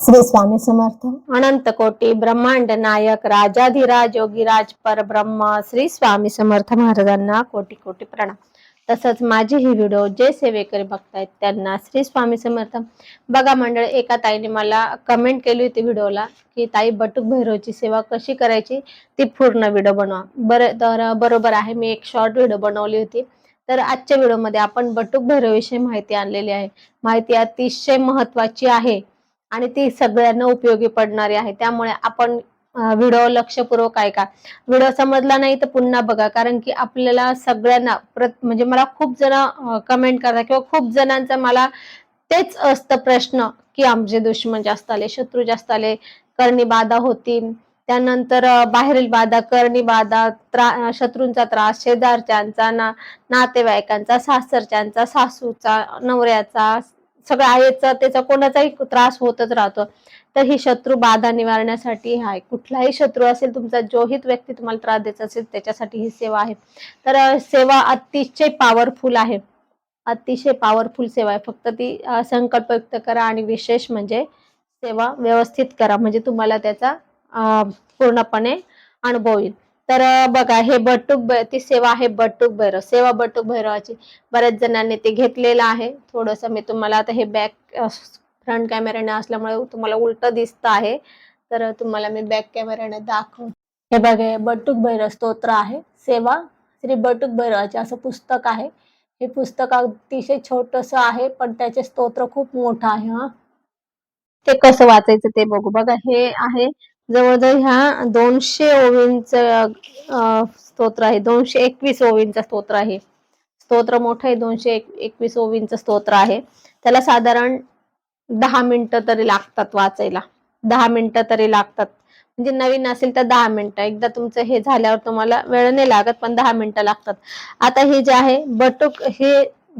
श्री स्वामी समर्थ. अनंत कोटी ब्रह्मांड नायक राजाधिराज योगीराज परब्रह्म श्री स्वामी समर्थ महाराजांना कोटी कोटी प्रणाम. तसंच माझी ही व्हिडिओ जे सेवेकरी बघतायत त्यांना श्री स्वामी समर्थ. बघा मंडळ एका ताईने मला कमेंट केली होती व्हिडिओला की ताई बटुक भैरवची सेवा कशी करायची? ती पूर्ण व्हिडिओ बनवा. बरं तर बरोबर आहे मी एक शॉर्ट व्हिडिओ बनवली होती. तर आजच्या व्हिडिओमध्ये आपण बटुक भैरवविषयी माहिती आणलेली आहे. माहिती अतिशय महत्वाची आहे. आणि ती सगळ्यांना उपयोगी पडणारी आहे. त्यामुळे आपण व्हिडिओ लक्षपूर्वक ऐका. व्हिडिओ समजला नाही तर पुन्हा बघा. कारण की आपल्याला सगळ्यांना प्रत म्हणजे मला खूप जण कमेंट करतात किंवा खूप जणांचा मला तेच असतं प्रश्न की आमचे दुश्मन जास्त आले शत्रू जास्त आले करणी बाधा होती. त्यानंतर बाहेरील बाधा करणी बाधा त्रा शत्रूंचा त्रास शेजारच्यांचा ना नातेवाईकांचा सासरच्यांचा सासूचा नवऱ्याचा सगळं याचा त्याचा कोणाचाही त्रास होतच राहतो. तर ही शत्रू बाधा निवारण्यासाठी आहे कुठलाही शत्रू असेल तुमचा जोहित व्यक्ती तुम्हाला त्रास द्यायचा असेल त्याच्यासाठी ही सेवा आहे. तर सेवा अतिशय पॉवरफुल आहे. अतिशय पॉवरफुल सेवा आहे. फक्त ती संकल्पयुक्त व्यक्त करा आणि विशेष म्हणजे सेवा व्यवस्थित करा. म्हणजे तुम्हाला त्याचा पूर्णपणे अनुभव येईल. तर बघा हे बटूक ती सेवा आहे बटूक भैरव. सेवा बटूक भैरवाची बऱ्याच जणांनी ते घेतलेलं आहे. थोडस मी तुम्हाला आता हे बॅक फ्रंट कॅमेऱ्याने असल्यामुळे तुम्हाला उलट दिसत आहे. तर तुम्हाला मी बॅक कॅमेऱ्याने दाखव हे बघा हे बटुक भैरव स्तोत्र आहे. सेवा श्री बटुक भैरवाचे असं पुस्तक आहे. हे पुस्तक अतिशय छोटस आहे पण त्याचे स्तोत्र खूप मोठं आहे हा. ते कसं वाचायचं ते बघू. बघा हे आहे जवळजवळ ह्या दोनशे ओवींचं स्तोत्र आहे. दोनशे एकवीस ओवींचा स्तोत्र आहे. स्तोत्र मोठं आहे दोनशे एक एकवीस ओवींचं स्तोत्र आहे. त्याला साधारण दहा मिनिटं तरी लागतात वाचायला. दहा मिनिटं तरी लागतात. म्हणजे नवीन असेल तर दहा मिनिटं. एकदा तुमचं हे झाल्यावर तुम्हाला वेळ नाही लागत पण दहा मिनिटं लागतात. आता हे जे आहे बटुक हे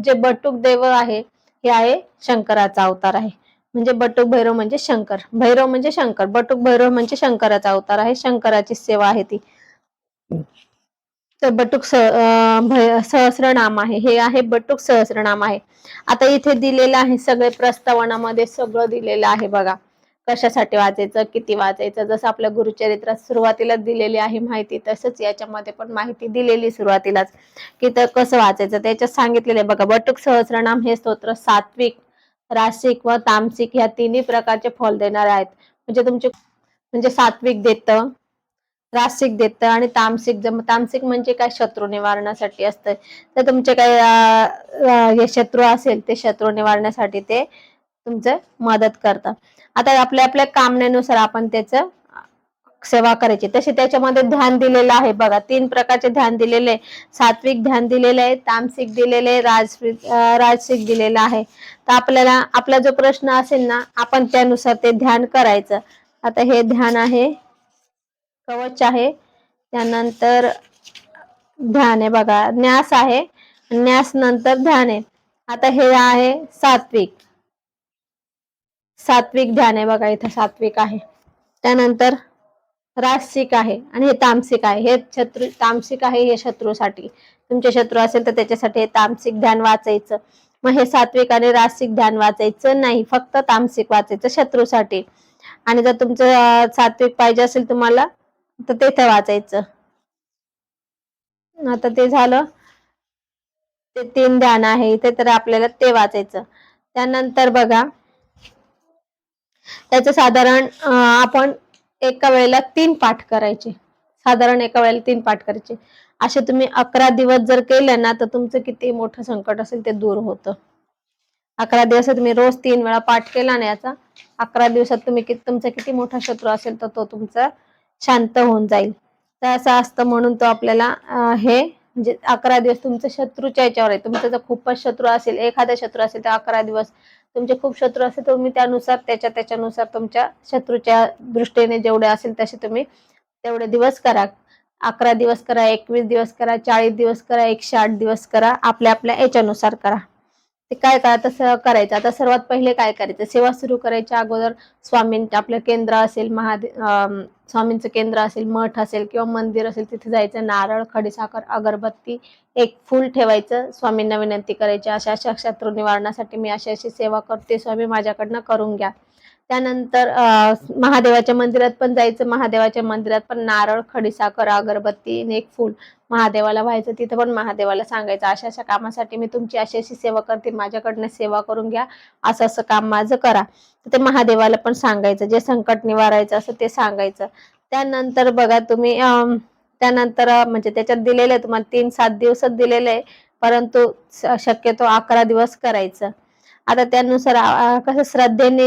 जे बटुक देव आहे हे आहे शंकराचा अवतार आहे. म्हणजे बटुक भैरव म्हणजे शंकर. भैरव म्हणजे शंकर. बटुक भैरव म्हणजे शंकराचा अवतार आहे. शंकराची सेवा आहे ती. तर बटुक भै- सहस्रनाम आहे. हे आहे बटुक सहस्रनाम आहे. आता इथे दिलेलं आहे सगळे प्रस्तावनामध्ये सगळं दिलेलं आहे बघा. कशासाठी वाचायचं किती वाचायचं? जसं आपल्या गुरुचरित्रात सुरुवातीला दिलेली आहे माहिती तसंच याच्यामध्ये पण माहिती दिलेली सुरुवातीलाच. की तर कसं वाचायचं? त्याच्यात सांगितलेलं आहे बघा. बटुक सहस्रनाम हे स्तोत्र सात्विक रासिक व तामसिक ह्या तिन्ही प्रकारचे फल देणार आहेत. म्हणजे तुमचे म्हणजे सात्विक देत रासिक देत आणि तामसिक तामसिक म्हणजे काय? शत्रू निवारणासाठी असतं. तर तुमचे काय हे शत्रू असेल ते शत्रू निवारण्यासाठी ते तुमचं मदत करतात आता आपल्या आपल्या कामनेनुसार आपण त्याचं सेवा करायची. तसे त्याच्यामध्ये ध्यान दिलेलं आहे बघा. तीन प्रकारचे ध्यान दिलेले आहे. सात्विक ध्यान दिलेले आहे तामसिक दिलेले आहे, राजसिक राजसिक दिलेलं आहे. तर आपल्याला आपला जो प्रश्न असेल ना आपण त्यानुसार ते ध्यान करायचं. आता हे ध्यान आहे. कवच आहे. त्यानंतर ध्यान आहे बघा. न्यास आहे. न्यास नंतर ध्यान आहे. आता हे आहे सात्विक. सात्विक ध्यान आहे बघा इथं सात्विक आहे. त्यानंतर रासिक आहे आणि हे तामसिक आहे. हे शत्रू तामसिक आहे हे शत्रूसाठी. तुमचे शत्रू असेल तर त्याच्यासाठी हे तामसिक ध्यान वाचायचं. मग हे सात्विक आणि रासिक ध्यान वाचायचं नाही. फक्त तामसिक वाचायचं शत्रूसाठी. आणि जर तुमचं सात्विक पाहिजे असेल तुम्हाला तर तेथे वाचायचं. आता ते झालं. ते तीन ध्यान आहे. इथे तर आपल्याला ते वाचायचं. त्यानंतर बघा. त्याचं साधारण आपण एका वेळेला तीन पाठ करायचे. साधारण एका वेळेला तीन पाठ करायचे. असे तुम्ही अकरा दिवस जर केले ना तर तुमचं किती मोठं संकट असेल ते दूर होतं. अकरा दिवस तुम्ही रोज तीन वेळा पाठ केला ना याचा अकरा दिवसात तुम्ही किती तुमचा किती मोठा शत्रू असेल तर तो तुमचा शांत होऊन जाईल. तर असं असतं म्हणून तो आपल्याला हे म्हणजे अकरा दिवस तुमचं शत्रूच्या याच्यावर आहे. तुमचा जर खूपच शत्रू असेल एखादा शत्रू असेल तर अकरा दिवस तुमचे खूप शत्रू असेल तर तुम्ही त्यानुसार त्याच्या त्याच्यानुसार तुमच्या शत्रूच्या दृष्टीने जेवढे असेल तसे तुम्ही तेवढे दिवस करा. अकरा दिवस करा एकवीस दिवस करा चाळीस दिवस करा एकशे आठ दिवस करा आपल्या आपल्या याच्यानुसार करा. ते काय काय तसं करायचं? आता सर्वात पहिले काय करायचं? सेवा सुरू करायच्या अगोदर स्वामींचं आपलं केंद्र असेल महादे स्वामींचं केंद्र असेल मठ असेल किंवा मंदिर असेल तिथे जायचं. नारळ खडीसाखर अगरबत्ती एक फूल ठेवायचं. स्वामींना विनंती करायची अशा अशा शत्रू निवारणासाठी मी अशी अशी सेवा करते. स्वामी माझ्याकडनं करून घ्या. त्यानंतर महादेवाच्या मंदिरात पण जायचं महादेवाच्या मंदिरात पण नारळ खडीसाखर अगरबत्ती आणि एक फूल महादेवाला व्हायचं. तिथं पण महादेवाला सांगायचं अशा अशा कामासाठी मी तुमची अशी अशी सेवा करते माझ्याकडनं सेवा करून घ्या असं असं काम माझं करा. तर ते महादेवाला पण सांगायचं जे संकट निवारायचं असं ते सांगायचं. त्यानंतर बघा तुम्ही त्यानंतर म्हणजे त्याच्यात दिलेलं आहे तुम्हाला तीन सात दिवसात दिलेलं आहे परंतु स- शक्यतो अकरा दिवस करायचं. आता त्यानुसार कसं श्रद्धेने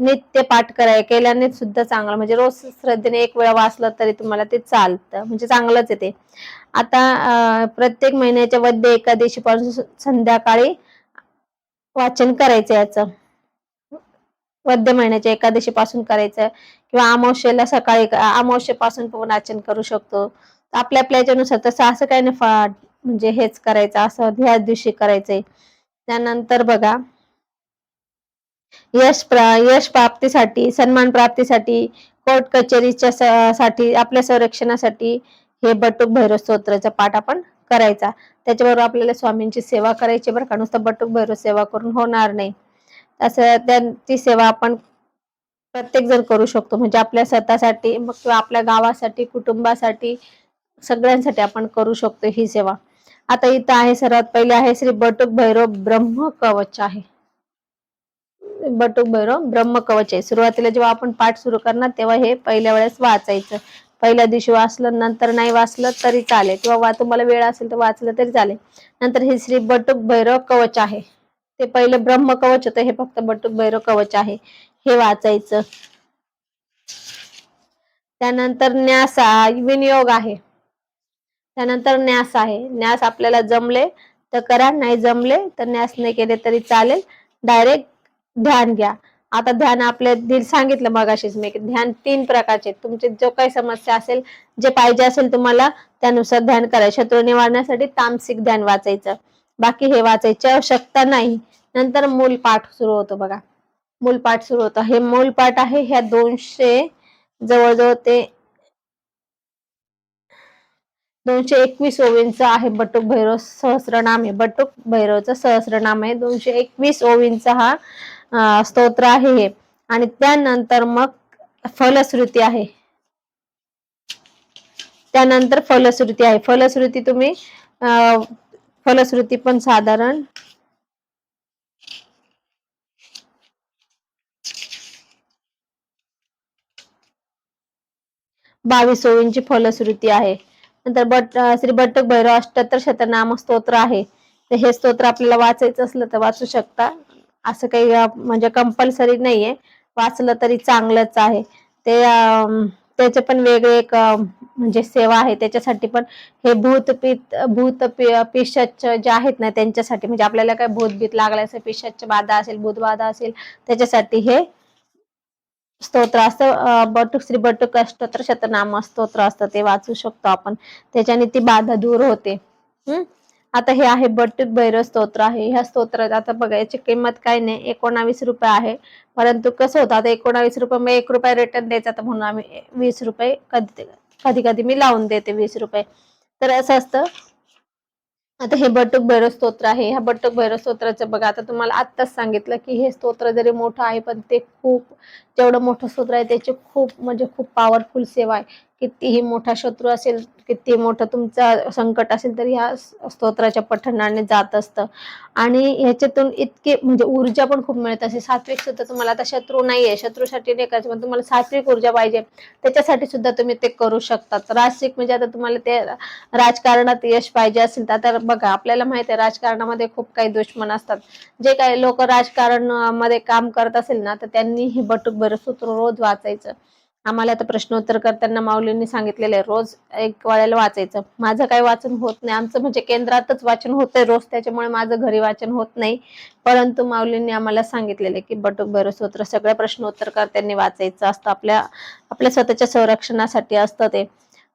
नित्य पाठ कराय केल्याने सुद्धा चांगलं. म्हणजे रोज श्रद्धेने एक वेळा वाचलं तरी तुम्हाला ते चालतं. म्हणजे चांगलंच आहे ते. आता प्रत्येक महिन्याच्या वद्य एकादशी पासून संध्याकाळी वाचन करायचं याचं. वद्य महिन्याच्या एकादशी पासून करायचं किंवा अमावस्येला सकाळी अमावस्येपासून पण वाचन करू शकतो. आपल्या आपल्या याच्यानुसार तसं असं काही नाही म्हणजे हेच करायचं. असं ह्याच दिवशी करायचंय. त्यानंतर बघा यश प्रा यश प्राप्तीसाठी सन्मान प्राप्तीसाठी कोर्ट कचेरीच्या साठी आपल्या संरक्षणासाठी हे बटुक भैरव स्तोत्राचा पाठ आपण करायचा. त्याच्याबरोबर आपल्याला स्वामींची सेवा करायची बरं का. नुसतं बटुक भैरव सेवा करून होणार नाही. असं त्या ती सेवा आपण प्रत्येक जण करू शकतो. म्हणजे आपल्या स्वतःसाठी मग किंवा आपल्या गावासाठी कुटुंबासाठी सगळ्यांसाठी आपण करू शकतो ही सेवा. आता इथं आहे सर्वात पहिले आहे श्री बटुक भैरव ब्रह्म कवच आहे. बटुक भैरव ब्रह्म कवच आहे सुरुवातीला जेव्हा आपण पाठ सुरू करणार तेव्हा हे पहिल्या वेळेस वाचायचं. पहिल्या दिवशी वाचलं नंतर नाही वाचलं तरी चालेल. किंवा वा तुम्हाला वेळ असेल तर वाचलं तरी चालेल. नंतर हे श्री बटुक भैरव कवच आहे. ते पहिले ब्रह्म कवच होतं हे फक्त बटुक भैरव कवच आहे. हे वाचायचं. त्यानंतर न्यास विनियोग आहे. त्यानंतर न्यास आहे. न्यास आपल्याला जमले तर करा नाही जमले तर न्यास नाही केले तरी चालेल. डायरेक्ट ध्यान घ्या. आता ध्यान आपल्या दिल सांगितलं मगाशीच मी ध्यान तीन प्रकारचे आहेत. तुमची जो काही समस्या असेल जे पाहिजे असेल तुम्हाला त्यानुसार ध्यान करायचं शत्रू निवारण्यासाठी तामसिक ध्यान वाचायचं. बाकी हे वाचायची आवश्यकता नाही. नंतर मूल पाठ सुरू होतो बघा. मूल पाठ सुरू होतं. हे मूल पाठ आहे ह्या दोनशे जवळजवळ ते दोनशे एकवीस ओवींचं आहे बटुक भैरव सहस्रनाम आहे. बटुक भैरवचं सहस्रनाम आहे. दोनशे एकवीस ओवींचा हा स्तोत्र आहे हे. आणि त्यानंतर मग फलश्रुती आहे. त्यानंतर फलश्रुती आहे. फलश्रुती तुम्ही अं, फलश्रुती पण साधारण बावीस ओळींची फलश्रुती आहे. नंतर बट श्री बटक भैरव अष्टोत्तर शतनाम स्तोत्र आहे. तर हे स्तोत्र आपल्याला वाचायचं असलं तर वाचू शकता. असं काही म्हणजे कंपल्सरी नाहीये. वाचलं तरी चांगलंच आहे. ते त्याचे पण वेगळे एक म्हणजे सेवा आहे. त्याच्यासाठी पण हे भूतपीत भूत पिशच जे आहेत ना त्यांच्यासाठी म्हणजे आपल्याला काय भूतबीत लागलं असेल पिशच बाधा असेल भूत बाधा असेल त्याच्यासाठी हे स्तोत्र असतं. बटुक श्री बटुक अष्टोत्र शतनाम स्तोत्र असतं. ते वाचू शकतो आपण. त्याच्याने ती बाधा दूर होते. हम्म आता हे आहे बटुक भैरव स्तोत्र आहे. ह्या स्तोत्रात आता बघा याची किंमत काय नाही? एकोणावीस रुपये आहे. परंतु कसं होतं? आता एकोणावीस रुपये मग एक रुपये रिटर्न द्यायचा तर म्हणून आम्ही वीस रुपये कधी कधी कधी मी लावून देते वीस रुपये. तर असं असतं. आता हे बटुक भैरव स्तोत्र आहे. ह्या बटुक भैरव स्तोत्राचं बघा आता तुम्हाला आत्ताच सांगितलं की हे स्तोत्र जरी मोठं आहे पण ते खूप जेवढं मोठं स्तोत्र आहे त्याची खूप म्हणजे खूप पॉवरफुल सेवा आहे. कितीही मोठा शत्रू असेल किती मोठं तुमचा संकट असेल तर ह्या स्तोत्राच्या पठणाने जात असतं. आणि ह्याच्यातून इतके म्हणजे ऊर्जा पण खूप मिळत असे सात्विक सुद्धा तुम्हाला आता शत्रू नाहीये. शत्रूसाठी नाही करायचं पण तुम्हाला सात्विक ऊर्जा पाहिजे. त्याच्यासाठी सुद्धा तुम्ही ते करू शकतात. राजसिक म्हणजे आता तुम्हाला ते राजकारणात यश पाहिजे असेल तर आता बघा आपल्याला माहिती आहे राजकारणामध्ये खूप काही दुश्मन असतात. जे काही लोक राजकारणामध्ये काम करत असेल ना तर त्यांनी हे बटुक बरं सूत्र रोज वाचायचं. आम्हाला आता प्रश्नोत्तर करताना माऊलींनी सांगितलेलं आहे रोज एक वेळेला वाचायचं. माझं काही वाचन होत नाही आमचं म्हणजे केंद्रातच वाचन होतंय रोज त्याच्यामुळे माझं घरी वाचन होत नाही. परंतु माऊलींनी आम्हाला सांगितलेलं की बटुक बरं सगळ्या प्रश्नोत्तर करताना वाचायचं असतं आपल्या आपल्या स्वतःच्या संरक्षणासाठी असतं ते.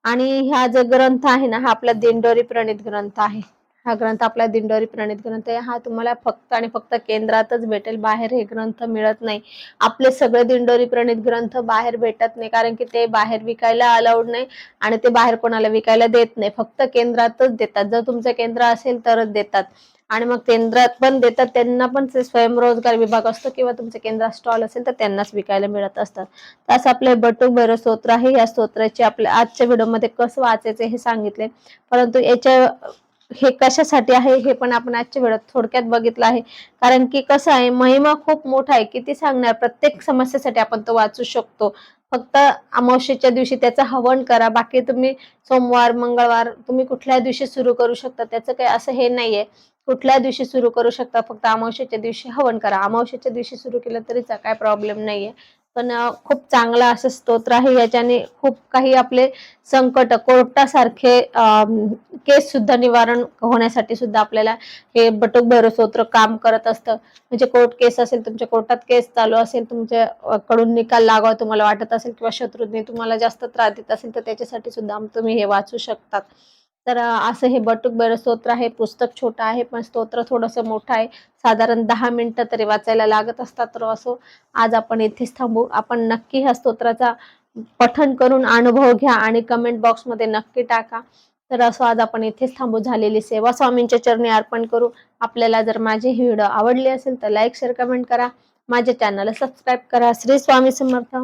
आणि हा जो ग्रंथ आहे ना हा आपला दिंडोरी प्रणित ग्रंथ आहे. हा ग्रंथ आपला दिंडोरी प्रणित ग्रंथ आहे. हा तुम्हाला फक्त आणि फक्त केंद्रातच भेटेल. बाहेर हे ग्रंथ मिळत नाही. आपले सगळे दिंडोरी प्रणित ग्रंथ बाहेर भेटत नाही. कारण की ते बाहेर विकायला अलाउड नाही आणि ते बाहेर कोणाला विकायला देत नाही. फक्त केंद्रातच देतात. जर तुमचं केंद्र असेल तरच देतात. आणि मग केंद्रात पण देतात. त्यांना पण स्वयंरोजगार विभाग असतो किंवा तुमच्या केंद्रात स्टॉल असेल तर त्यांनाच विकायला मिळत असतात. तसं आपले बटुक भैरव स्तोत्र आहे. या स्तोत्राचे आपल्या आजच्या व्हिडिओमध्ये कसं वाचायचं हे सांगितले परंतु याच्या हे कशासाठी आहे हे पण आपण आजच्या वेळात थोडक्यात बघितलं आहे. कारण की कसं आहे महिमा खूप मोठा आहे. किती सांगणार प्रत्येक समस्येसाठी आपण तो वाचू शकतो. फक्त अमावस्येच्या दिवशी त्याचं हवन करा बाकी तुम्ही सोमवार मंगळवार तुम्ही कुठल्या दिवशी सुरू करू शकता त्याचं काही असं हे नाहीये. कुठल्या दिवशी सुरू करू शकता फक्त अमावस्येच्या दिवशी हवन करा. अमावस्येच्या दिवशी सुरू केलं तरीचा काय प्रॉब्लेम नाहीये. पण खूप चांगला असं स्तोत्र आहे. याच्याने खूप काही आपले संकट कोर्टासारखे केस सुद्धा निवारण होण्यासाठी सुद्धा आपल्याला हे बटुक भैरव स्तोत्र काम करत असतं. म्हणजे कोर्ट केस असेल तुमच्या कोर्टात केस चालू असेल तुमच्या कडून निकाल लागावा तुम्हाला वाटत असेल किंवा शत्रूने तुम्हाला जास्त त्रास देत असेल तर त्याच्यासाठी सुद्धा तुम्ही हे वाचू शकतात. तर असं हे बटुक बर स्तोत्र आहे पुस्तक छोटं आहे पण स्तोत्र थोडंसं मोठं आहे. साधारण दहा मिनिटं तरी वाचायला लागत असतात तर असो आज आपण इथेच थांबू. आपण नक्की ह्या स्तोत्राचा पठन करून अनुभव घ्या आणि कमेंट बॉक्समध्ये नक्की टाका. तर असं आज आपण इथेच थांबू. झालेली सेवा स्वामींच्या चरणी अर्पण करू. आपल्याला जर माझी ही व्हिडिओ आवडली असेल तर लाईक शेअर कमेंट करा. माझ्या चॅनलला सबस्क्राईब करा. श्री स्वामी समर्थ.